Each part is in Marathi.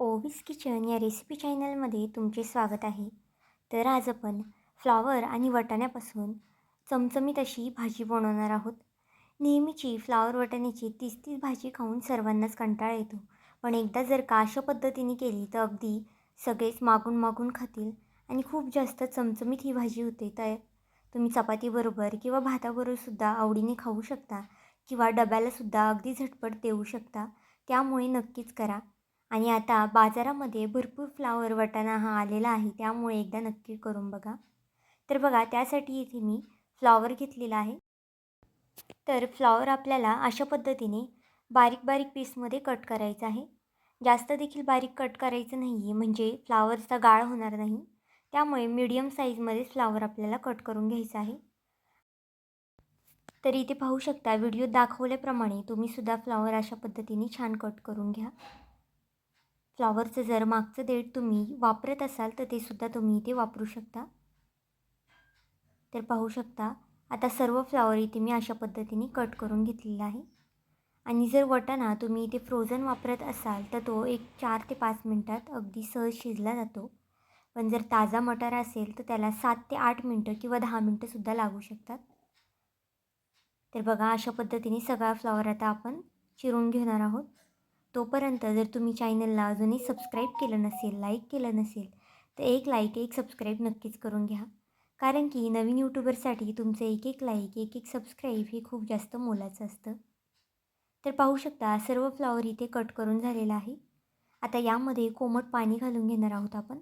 ओविस किचन या रेसिपी चॅनलमध्ये तुमचे स्वागत आहे. तर आज आपण फ्लॉवर आणि वाटाण्यापासून चमचमीत अशी भाजी बनवणार आहोत. नेहमीची फ्लॉवर वाटाण्याची तीस तीच भाजी खाऊन सर्वांनाच कंटाळा येतो. पण एकदा जर का अशा पद्धतीने केली तर अगदी सगळेच मागून मागून खातील आणि खूप जास्त चमचमीत ही भाजी होते तर तुम्ही चपातीबरोबर किंवा भाताबरोबरसुद्धा आवडीने खाऊ शकता किंवा डब्यालासुद्धा अगदी झटपट देऊ शकता. त्यामुळे नक्कीच करा. आणि आता बाजारामध्ये भरपूर फ्लावर वाटाणा हा आलेला आहे. त्यामुळे एकदा नक्की करून बघा. तर बघा त्यासाठी इथे मी फ्लॉवर घेतलेला आहे. तर फ्लॉवर आपल्याला अशा पद्धतीने बारीक बारीक पीसमध्ये कट करायचं आहे. जास्त देखील बारीक कट करायचं नाही आहे म्हणजे फ्लावरचा गाळ होणार नाही. त्यामुळे मीडियम साईजमध्ये फ्लावर आपल्याला कट करून घ्यायचं आहे. तर इथे पाहू शकता व्हिडिओ दाखवल्याप्रमाणे तुम्हीसुद्धा फ्लावर अशा पद्धतीने छान कट करून घ्या. फ्लॉवरचं जर मागचं देठ तुम्ही वापरत असाल तर ते सुद्धा तुम्ही इथे वापरू शकता. तर पाहू शकता आता सर्व फ्लॉवर इथे मी अशा पद्धतीने कट करून घेतलेला आहे. आणि जर वटाणा तुम्ही इथे फ्रोझन वापरत असाल तर तो एक चार ते पाच मिनटात अगदी सहज शिजला जातो. पण जर ताजा मटार असेल तर त्याला सात ते आठ मिनटं किंवा दहा मिनटंसुद्धा लागू शकतात. तर बघा अशा पद्धतीने सगळा फ्लॉवर आता आपण चिरून घेणार आहोत. तोपर्यंत जर तुम्ही चॅनलला अजूनही सबस्क्राईब केलं नसेल लाईक केलं नसेल तर एक लाईक एक सबस्क्राईब नक्कीच करून घ्या. कारण की नवीन यूट्यूबरसाठी तुमचं एक एक लाईक एक एक सबस्क्राईब हे खूप जास्त मोलाचं असतं. तर पाहू शकता सर्व फ्लॉवर इथे कट करून झालेलं आहे. आता यामध्ये कोमट पाणी घालून घेणार आहोत आपण.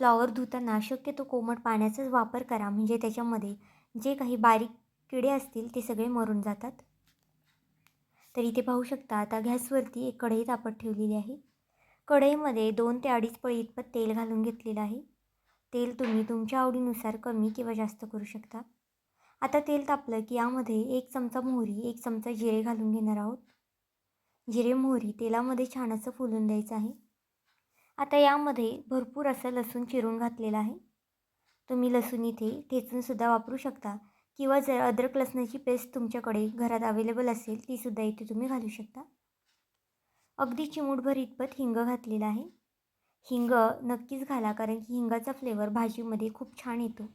फ्लॉवर धुताना शक्यतो कोमट पाण्याचाच वापर करा. म्हणजे त्याच्यामध्ये जे काही बारीक किडे असतील ते सगळे मरून जातात. तर इथे पाहू शकता आता गॅसवरती एक कढई तापत ठेवलेली आहे. कढईमध्ये दोन ते अडीच पळी इतपत तेल घालून घेतलेलं आहे. तेल तुम्ही तुमच्या आवडीनुसार कमी किंवा जास्त करू शकता. आता तेल तापलं की यामध्ये एक चमचा मोहरी एक चमचा जिरे घालून घेणार आहोत. जिरे मोहरी तेलामध्ये छान असं फुलून द्यायचं आहे. आता यामध्ये भरपूर असं लसूण चिरून घातलेलं आहे. तुम्ही लसूण इथे ठेचूनसुद्धा वापरू शकता. किंवा जर अद्रक लसणाची पेस्ट तुमच्याकडे घरात अवेलेबल असेल तीसुद्धा इथे तुम्ही घालू शकता. अगदी चिमूटभर इतपत हिंग घातलेला आहे. हिंग नक्कीच घाला कारण की हिंगाचा फ्लेवर भाजीमध्ये खूप छान येतो.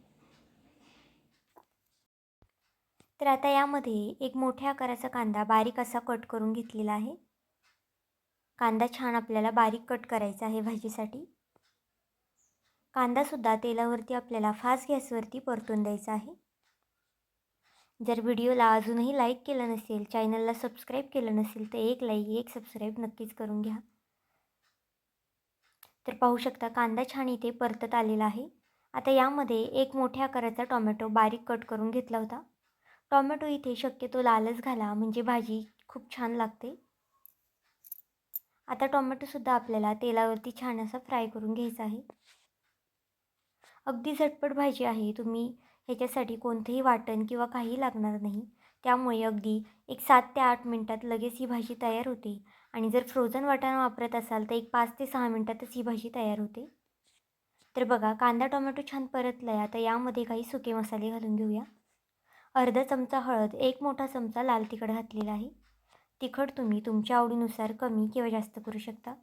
तर आता यामध्ये एक मोठ्या आकाराचा कांदा बारीक असा कट करून घेतलेला आहे. कांदा छान आपल्याला बारीक कट करायचा आहे भाजीसाठी. कांदासुद्धा तेलावरती आपल्याला फास्ट गॅसवरती परतून द्यायचा आहे. जर व्हिडिओला अजूनही लाईक केलं नसेल चॅनलला सबस्क्राईब केलं नसेल तर एक लाईक एक सबस्क्राईब नक्कीच करून घ्या. तर पाहू शकता कांदा छान इथे परतत आलेला आहे. आता यामध्ये एक मोठ्या आकाराचा टॉमॅटो बारीक कट करून घेतला होता. टॉमॅटो इथे शक्यतो लालच घाला म्हणजे भाजी खूप छान लागते. आता टॉमॅटोसुद्धा आपल्याला तेलावरती छान असा फ्राय करून घ्यायचा आहे. अगदी झटपट भाजी आहे तुम्ही ह्याच्यासाठी कोणतंही वाटण किंवा काही लागणार नाही. त्यामुळे अगदी एक सात ते आठ मिनटात लगेच ही भाजी तयार होते. आणि जर फ्रोझन वाटाणा वापरत असाल तर एक पाच ते सहा मिनटातच ही भाजी तयार होते. तर बघा कांदा टोमॅटो छान परतला आहे आता यामध्ये काही सुके मसाले घालून घेऊया. अर्धा चमचा हळद एक मोठा चमचा लाल तिखट घातलेला आहे. तिखट तुम्ही तुमच्या आवडीनुसार कमी किंवा जास्त करू शकता.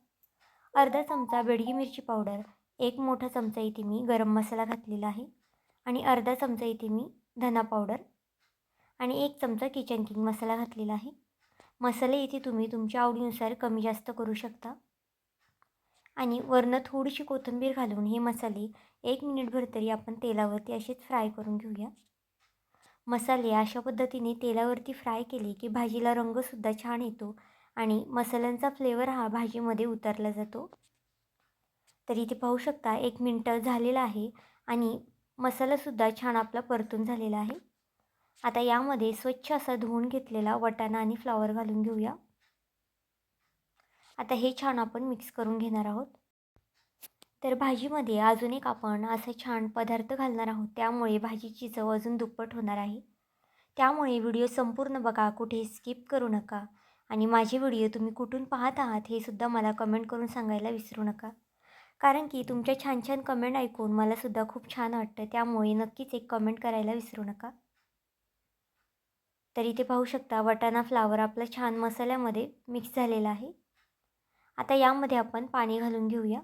अर्धा चमचा बेडगी मिरची पावडर एक मोठा चमचा इथे मी गरम मसाला घातलेला आहे. आणि अर्धा चमचा इथे मी धना पावडर आणि एक चमचा किचन किंग मसाला घातलेला आहे. मसाले इथे तुम्ही तुमच्या आवडीनुसार कमी जास्त करू शकता. आणि वरनं थोडीशी कोथिंबीर घालून हे मसाले एक मिनिटभर तरी आपण तेलावरती असेच फ्राय करून घेऊया. मसाले अशा पद्धतीने तेलावरती फ्राय केले की भाजीला रंगसुद्धा छान येतो आणि मसाल्यांचा फ्लेवर हा भाजीमध्ये उतरला जातो. तर इथे पाहू शकता एक मिनटं झालेला आहे आणि मसालासुद्धा छान आपला परतून झालेला आहे. आता यामध्ये स्वच्छ असा धुवून घेतलेला वटाणा आणि फ्लावर घालून घेऊया. आता हे छान आपण मिक्स करून घेणार आहोत. तर भाजीमध्ये अजून एक आपण असा छान पदार्थ घालणार आहोत. त्यामुळे भाजीची चव अजून दुप्पट होणार आहे. त्यामुळे व्हिडिओ संपूर्ण बघा कुठे स्किप करू नका. आणि माझे व्हिडिओ तुम्ही कुठून पाहत आहात हे सुद्धा मला कमेंट करून सांगायला विसरू नका. कारण की तुमच्या छान छान कमेंट ऐकून मलासुद्धा खूप छान वाटतं. त्यामुळे नक्कीच एक कमेंट करायला विसरू नका. तर इथे पाहू शकता वटाणा फ्लावर आपला छान मसाल्यामध्ये मिक्स झालेला आहे. आता यामध्ये आपण पाणी घालून घेऊया.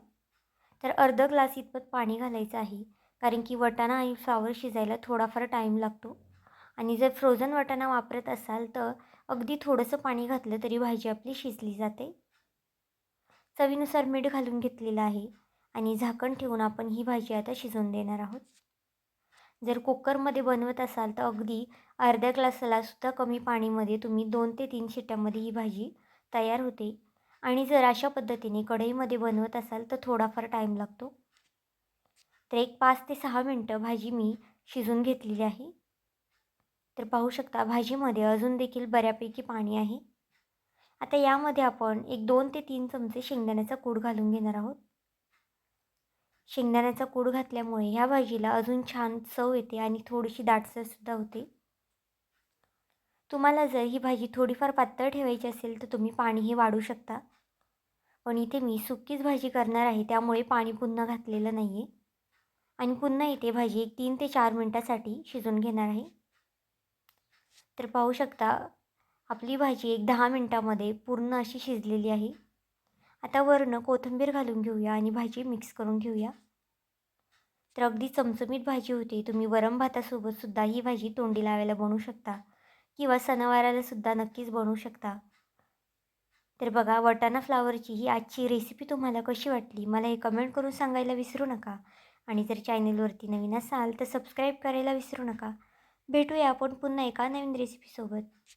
तर अर्ध ग्लास इतपत पाणी घालायचं आहे. कारण की वटाणा आणि फ्लावर शिजायला थोडाफार टाईम लागतो. आणि जर फ्रोझन वटाणा वापरत असाल तर अगदी थोडंसं पाणी घातलं तरी भाजी आपली शिजली जाते. चवीनुसार मीठ घालून घेतलेलं आहे. आणि झाकण ठेवून आपण ही भाजी आता शिजवून देणार आहोत. जर कुकरमध्ये बनवत असाल तर अगदी अर्ध्या ग्लासाला सुद्धा कमी पाणीमध्ये तुम्ही दोन ते तीन शिट्ट्यामध्ये ही भाजी तयार होते. आणि जर अशा पद्धतीने कढईमध्ये बनवत असाल तर थोडाफार टाईम लागतो. तर एक पाच ते सहा मिनटं भाजी मी शिजून घेतलेली आहे. तर पाहू शकता भाजीमध्ये अजून देखील बऱ्यापैकी पाणी आहे. आता यामध्ये आपण एक दोन ते तीन चमचे शेंगदाण्याचा कूड घालून घेणार आहोत. शेंगदाण्याचा कूड घातल्यामुळे ह्या भाजीला अजून छान चव येते आणि थोडीशी दाटसरसुद्धा होते. तुम्हाला जर ही भाजी थोडीफार पातळ ठेवायची असेल तर तुम्ही पाणी हे वाढू शकता. पण इथे मी सुक्कीच भाजी करणार आहे त्यामुळे पाणी पुन्हा घातलेलं नाही आहे आणि पुन्हा इथे भाजी एक तीन ते चार मिनटासाठी शिजून घेणार आहे. तर पाहू शकता आपली भाजी एक दहा मिनटामध्ये पूर्ण अशी शिजलेली आहे. आता वरनं कोथिंबीर घालून घेऊया आणि भाजी मिक्स करून घेऊया. तर अगदी चमचमीत भाजी होते. तुम्ही वरम भातासोबतसुद्धा ही भाजी तोंडी लावायला बनवू शकता. किंवा सणावाराला सुद्धा नक्कीच बनवू शकता. तर बघा वटाणा फ्लावरची ही आजची रेसिपी तुम्हाला कशी वाटली? मला हे कमेंट करून सांगायला विसरू नका. आणि जर चॅनलवरती नवीन असाल तर सबस्क्राईब करायला विसरू नका. भेटूया आपण पुन्हा एका नवीन रेसिपीसोबत